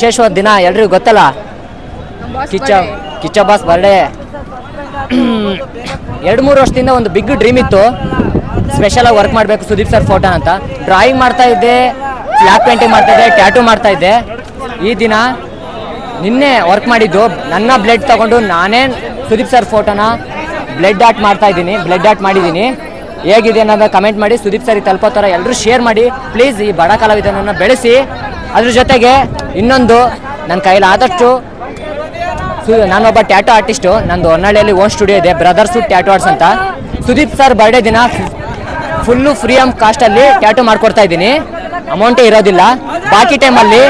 ವಿಶೇಷವಾದ ದಿನ ಎಲ್ರಿಗೂ ಗೊತ್ತಲ್ಲ? ಕಿಚ್ಚ ಕಿಚ್ಚ ಬಾಸ್ ಬರ್ಡೇ ಎರಡು ಮೂರು ವರ್ಷದಿಂದ ಒಂದು ಬಿಗ್ ಡ್ರೀಮ್ ಇತ್ತು. ಸ್ಪೆಷಲ್ ಆಗಿ ವರ್ಕ್ ಮಾಡಬೇಕು ಸುದೀಪ್ ಸರ್ ಫೋಟೋ ಅಂತ. ಡ್ರಾಯಿಂಗ್ ಮಾಡ್ತಾ ಇದ್ದೆ ಫ್ಲಾಕ್ ಪೇಂಟಿಂಗ್ ಮಾಡ್ತಾ ಇದ್ದೆ ಟ್ಯಾಟೂ ಮಾಡ್ತಾ ಇದ್ದೆ. ಈ ದಿನ ನಿನ್ನೆ ವರ್ಕ್ ಮಾಡಿದ್ದು ನನ್ನ ಬ್ಲಡ್ ತಗೊಂಡು ನಾನೇ ಸುದೀಪ್ ಸರ್ ಫೋಟೋನ ಬ್ಲಡ್ ಆರ್ಟ್ ಮಾಡ್ತಾ ಇದ್ದೀನಿ ಬ್ಲಡ್ ಆರ್ಟ್ ಮಾಡಿದ್ದೀನಿ. ಹೇಗಿದೆ ಅನ್ನೋದನ್ನ ಕಮೆಂಟ್ ಮಾಡಿ ಸುದೀಪ್ ಸರ್ ತಲುಪೋ ಥರ ಎಲ್ಲರೂ ಶೇರ್ ಮಾಡಿ. ಪ್ಲೀಸ್ ಈ ಬಡ ಕಲಾವಿದನನ್ನು ಬೆಳೆಸಿ. ಅದ್ರ ಜೊತೆಗೆ ಇನ್ನೊಂದು ನನ್ನ ಕೈಲಿ ಆದಷ್ಟು ಸು, ನಾನೊಬ್ಬ ಟ್ಯಾಟೋ ಆರ್ಟಿಸ್ಟು ನಂದು ಹೊನ್ನಾಳಿಯಲ್ಲಿ ಓನ್ ಸ್ಟುಡಿಯೋ ಇದೆ ಬ್ರದರ್ಸು ಟ್ಯಾಟೋ ಆರ್ಟ್ಸ್ ಅಂತ. ಸುದೀಪ್ ಸರ್ ಬರ್ಡೇ ದಿನ ಫುಲ್ಲು ಫ್ರೀ ಆಫ್ ಕಾಸ್ಟಲ್ಲಿ ಟ್ಯಾಟೋ ಮಾಡ್ಕೊಡ್ತಾ ಇದ್ದೀನಿ. ಅಮೌಂಟೇ ಇರೋದಿಲ್ಲ. ಬಾಕಿ ಟೈಮಲ್ಲಿ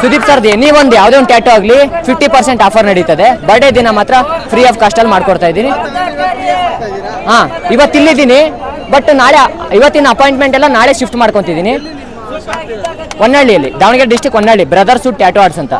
ಸುದೀಪ್ ಸರ್ ಎನಿ ಒಂದು ಯಾವುದೇ ಒಂದು ಟ್ಯಾಟೋ ಆಗಲಿ ಫಿಫ್ಟಿ ಪರ್ಸೆಂಟ್ ಆಫರ್ ನಡೀತದೆ. ಬರ್ಡೇ ದಿನ ಮಾತ್ರ ಫ್ರೀ ಆಫ್ ಕಾಸ್ಟಲ್ಲಿ ಮಾಡ್ಕೊಡ್ತಾ ಇದ್ದೀನಿ. ಹಾಂ ಇವತ್ತು ಇಲ್ಲಿದ್ದೀನಿ ಬಟ್ ನಾಳೆ, ಇವತ್ತಿನ ಅಪಾಯಿಂಟ್ಮೆಂಟ್ ಎಲ್ಲ ನಾಳೆ ಶಿಫ್ಟ್ ಮಾಡ್ಕೊತಿದ್ದೀನಿ. ಹೊನ್ನಳ್ಳಿಯಲ್ಲಿ Davanagere district Honnali brothers tattoo arts ಅಂತ.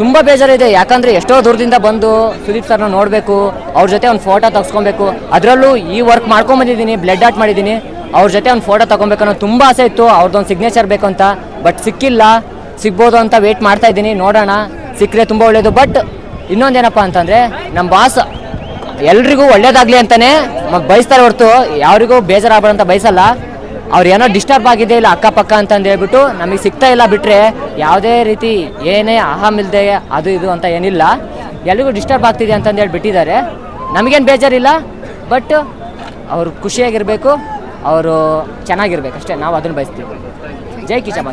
ತುಂಬ ಬೇಜಾರಿದೆ. ಯಾಕಂದ್ರೆ ಎಷ್ಟೋ ದೂರದಿಂದ ಬಂದು ಸುದೀಪ್ ಸರ್ನ ನೋಡಬೇಕು ಅವ್ರ ಜೊತೆ ಒಂದು ಫೋಟೋ ತೆಗೆಸ್ಕೊಬೇಕು. ಅದರಲ್ಲೂ ಈ ವರ್ಕ್ ಮಾಡ್ಕೊಂಬಂದಿದ್ದೀನಿ ಬ್ಲಡ್ ಆರ್ಟ್ ಮಾಡಿದ್ದೀನಿ. ಅವ್ರ ಜೊತೆ ಒಂದು ಫೋಟೋ ತಗೊಬೇಕು ಅನ್ನೋ ತುಂಬ ಆಸೆ ಇತ್ತು. ಅವ್ರದ್ದೊಂದು ಸಿಗ್ನೇಚರ್ ಬೇಕು ಅಂತ. ಬಟ್ ಸಿಕ್ಕಿಲ್ಲ. ಸಿಗ್ಬೋದು ಅಂತ ವೇಟ್ ಮಾಡ್ತಾ ಇದ್ದೀನಿ. ನೋಡೋಣ. ಸಿಕ್ಕರೆ ತುಂಬ ಒಳ್ಳೇದು. ಬಟ್ ಇನ್ನೊಂದೇನಪ್ಪ ಅಂತಂದರೆ ನಮ್ಮ ಬಾಸ್ ಎಲ್ರಿಗೂ ಒಳ್ಳೇದಾಗಲಿ ಅಂತಲೇ ಬಯಸ್ತಾರೆ ಹೊರತು, ಯಾರಿಗೂ ಅಂತ ಬಯಸಲ್ಲ. ಅವ್ರು ಏನೋ ಡಿಸ್ಟರ್ಬ್ ಆಗಿದೆ ಇಲ್ಲ ಅಕ್ಕಪಕ್ಕ ಅಂತ ಹೇಳ್ಬಿಟ್ಟು ನಮಗೆ ಸಿಗ್ತಾ ಇಲ್ಲ ಬಿಟ್ಟರೆ ಯಾವುದೇ ರೀತಿ ಏನೇ ಅಹಂ ಇಲ್ಲದೆ ಅದು ಇದು ಅಂತ ಏನಿಲ್ಲ. ಎಲ್ರಿಗೂ ಡಿಸ್ಟರ್ಬ್ ಆಗ್ತಿದೆ ಅಂತಂದು ಹೇಳಿ ಬಿಟ್ಟಿದ್ದಾರೆ. ನಮಗೇನು ಬೇಜಾರಿಲ್ಲ ಬಟ್ ಅವರು ಖುಷಿಯಾಗಿರಬೇಕು, ಅವರು ಚೆನ್ನಾಗಿರ್ಬೇಕು ಅಷ್ಟೇ ನಾವು ಅದನ್ನು ಬಯಸ್ತೀವಿ. ಜೈ ಕಿಚಮ್ಮ